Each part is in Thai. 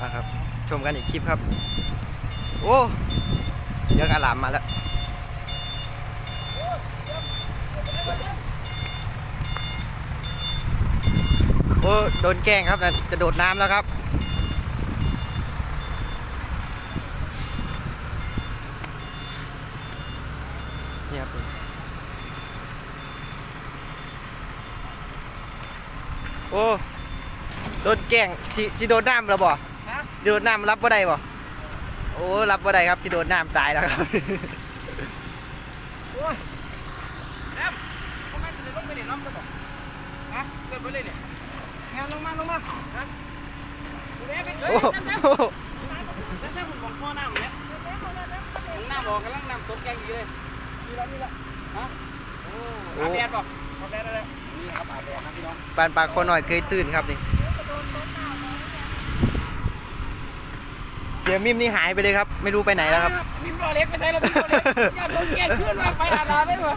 อะครับ ชมกันอีกคลิปครับ โอ้เรื่องอารามมาแล้วโอ้โดนแกล้งครับนะจะโดดน้ำแล้วครับเนี่ครับโอ้โดนแกล้งสิสิโดนน้ำแล้วบ่ โดนน้ำรับบ่ได้บ่โอ้รับบ่ได้ครับสิโดนน้ำตายแล้วครับโอ้ยแอมทำไมถึงลงไปเนี่ยน้ำจะบอกฮะเกิดไปเลยเนี่ยงานลงมาลงมาฮะดูแลไปเฮ้ยโอ้นั่นนั่นโหนั่นนั่นผมของพ่อน้ำเนี่ยผมน้ำบอกกำลังน้ำตกแกงอยู่เลยนี่ละนี่ละฮะโอ้อาบแดดบอกอาบแดดอะไรนี่ครับอาบแดดนะพี่น้องปานปากคนหน่อยเคยตื่นครับนี่ สียมิมนี่หายไปเลยครับ ไม่รู้ไปไหนแล้วครับ มิมรอเล็กไปใส่แล้วมิมรอเล็กอย่าโดนแกงขึ้นมาไปอาลาได้ปะ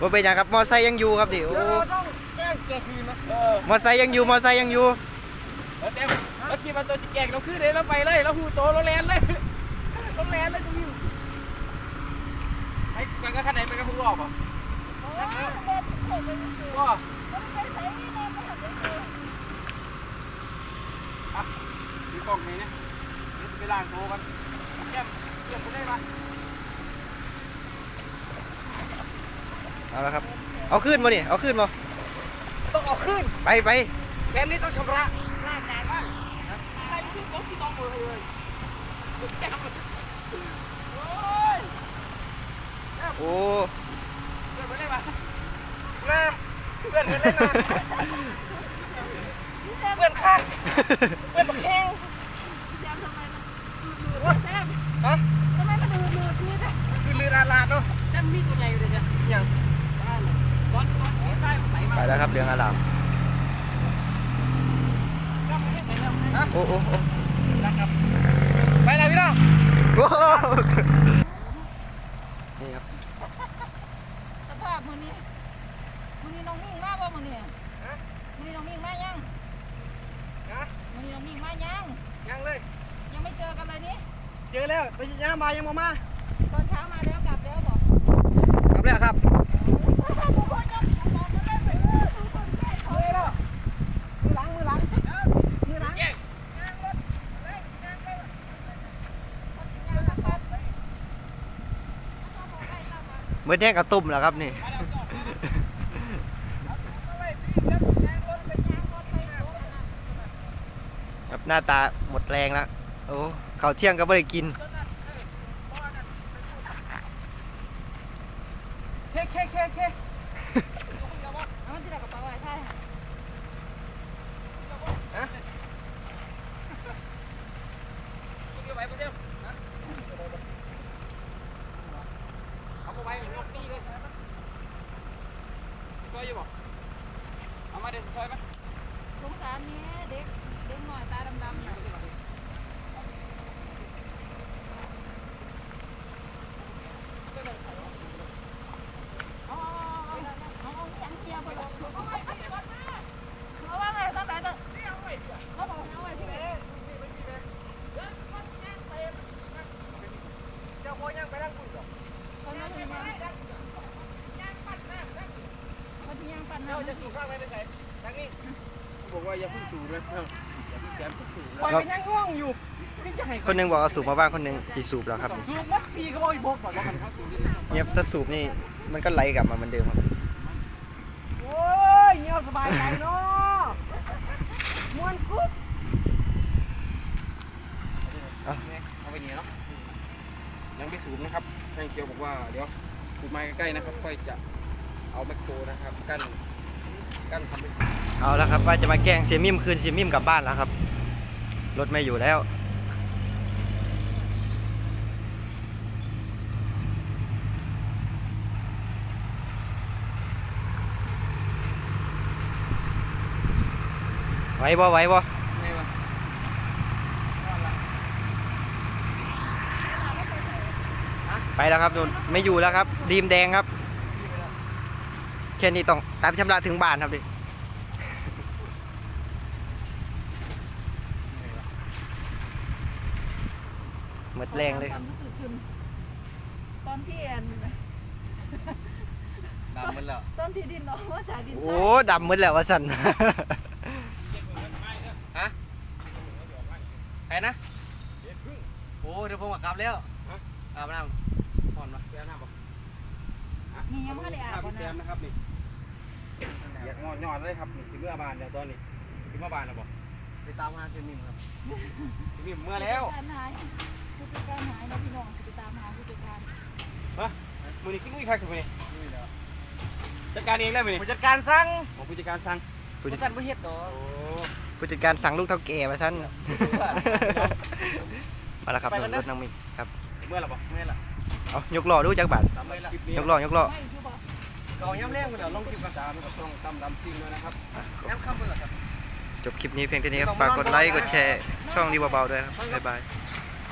ว่าเป็นหยังครับ มอไซค์ยังอยู่ครับดิโอ้ต้องแกงแกคืนนะเออมอไซค์ยังอยู่ มอไซค์ยังอยู่แล้วเต็มแล้วคิดว่าตัวจิแกงเราขึ้นเลยแล้วไปเลยแล้วหูโตเราแลนเลยเราแลนเลยตรงนี้ไอ้ไปกับคันไหนไปกับผู้รอบอะก็อะมีกล่องไหนเนี่ยเดี๋ยวจะ ไปล้างโตกันแก้มเกี่ยมไปได้ปะเอาละครับ เอาขึ้นมาเนี่ยเอาขึ้นมาต้องเอาขึ้นไปไปแค่นี้ต้องชำระหน้าจ่ายบ้างใครขึ้นก็ที่ต้องมือเลยแก้มโอ้ยโอ้เพื่อนไปได้ปะน้ำเพื่อนเพื่อนเล่นน้ำเพื่อนข้างเพื่อนบักแข้งฮะคือลือลาลา ดเนมีตัวใหญ่อยู่เลยจ้ะยังตอนตอนที่ใส่ใส่มาไปแล้วครับเรื่องอารามโอ้โอ้โอ้ไปแล้วพี่น้องนี่ครับสภาพมือนี้มือนี้น้องมิ่งมาบ่มื้อนี้มือนี้น้องมิ่งมายังมือนี้น้องมิ่งมายัง ยังเลย ยังไม่เจอกันเลยนี่เจอแล้วไปย่ามายังมามาตอนเช้ามาแล้วกลับแล้วบอก กลับแล้วครับทุกคนยังมองกันเลยเออทุกคนแก้เขามือแล้วมือหลังมือหลังมือหลังเมื่อแย่งกับตุ่มแล้วครับนี่ครับหน้าตาหมดแรงแล้วโอ้เขาวเที่ยงก็ไม่ได้กิน สงสารนี้เด็กเด็กหน่อยตาดำๆเนี่ยเอาเอาเอาเอาเอาอย่างเทียบไปเลยเอาไว้เอาไว้เอาไว้ตั้งแต่ตั้งเอาไว้เอาไว้ที่ไหน เจ้าพ่อย่างไปนั่งคุยก่อน คนมาถึงมาวันที่ยังปั่น เจ้า น้ำ จะ สูบข้างไหนไปไหนทางนี้บอกว่าอย่าเพิ่งสูบเลยอย่าเพิ่งแสมจะสูบปล่อยมันยังง่วงอยู่พี่จะให้คนหนึงบอกเอาสูบมาบ้างคนหนึงสีสูบแล้วครับนี่สูบวัดพี่ก็บอกอีกบอกก่อนว่ามันเขาสูบดิเนี่ยถ้าสูบนี่มันก็ไหลกลับมาเหมือนเดิมครับโอ้ยเงี้ยสบายใจเนาะมวนกุ๊บเอาไปเนี่ยเนาะยังไม่สูบนะครับช่างเคียวบอกว่าเดี๋ยวสูบมาใกล้ๆนะครับ ค่อยจะเอาแมคโครนะครับกั้น กั้นทำเป็นเอาแล้วครับว่าจะมาแกล้งเสียมิมคืนเสียมิมกลับบ้านแล้วครับ รถไม่อยู่แล้ว ไหวบ่ไหวบ่ไงวะไปแล้วครับนุ่นไม่อยู่แล้วครับดีมแดงครับ แค่นี้ต้องตามชำระถึงบ้านครับดิหมดแรงเลย ความรู้สึกคุณตอนที่อันดำมันแล้วตอนที่ดินออกมาจากดินโอ้ดำหมดแล้ววะสัน ฮะใครนะโอ้เดี๋ยวผมมากลับแล้วอาบน้ำผ่อนมาไปอาบน้ำปะ นี่ยังไม่ได้อาบพี่แซมนะนะครับนี่อยากงอนยอดเลยครับนี่ถึงเมื่อบานเดี๋ยวตอนนี้ถึงเมื่อบานแล้วบอกไปตามหาเซมิมครับเซมิมเมื่อแล้วผู้จัดการหายผู้จัดการหายนะพี่น้องจะไปตามหาผู้จัดการมือนี้ขึ้นมือใครขึ้นไปนี่จัดการเองได้ไหมนี่ผู้จัดการสั่งของผู้จัดการสั่งผู้จัดสั่นบ่เฮ็ดดอกโอ้ผู้จัดการสั่งลูกเท่าแก่มาสั้นมาแล้วครับไปก่อนนะรถน้องมิกครับเมื่อไหร่บอกไม่ล่ะ เอายกล้อดูจักบาททำไปคลิปนี้ยกล้อยกล้อไม่คือบอกเก่าย่ำแรงพุ่นแล้วลงคลิปกันตามกับช่องตั้มดำซิ่งด้วยนะครับย่ำค่ำพุ่นล่ะครับจบคลิปนี้เพียงเท่านี้ครับฝากกดไลค์กดแชร์ช่องดีเบาๆด้วยครับบ๊ายบาย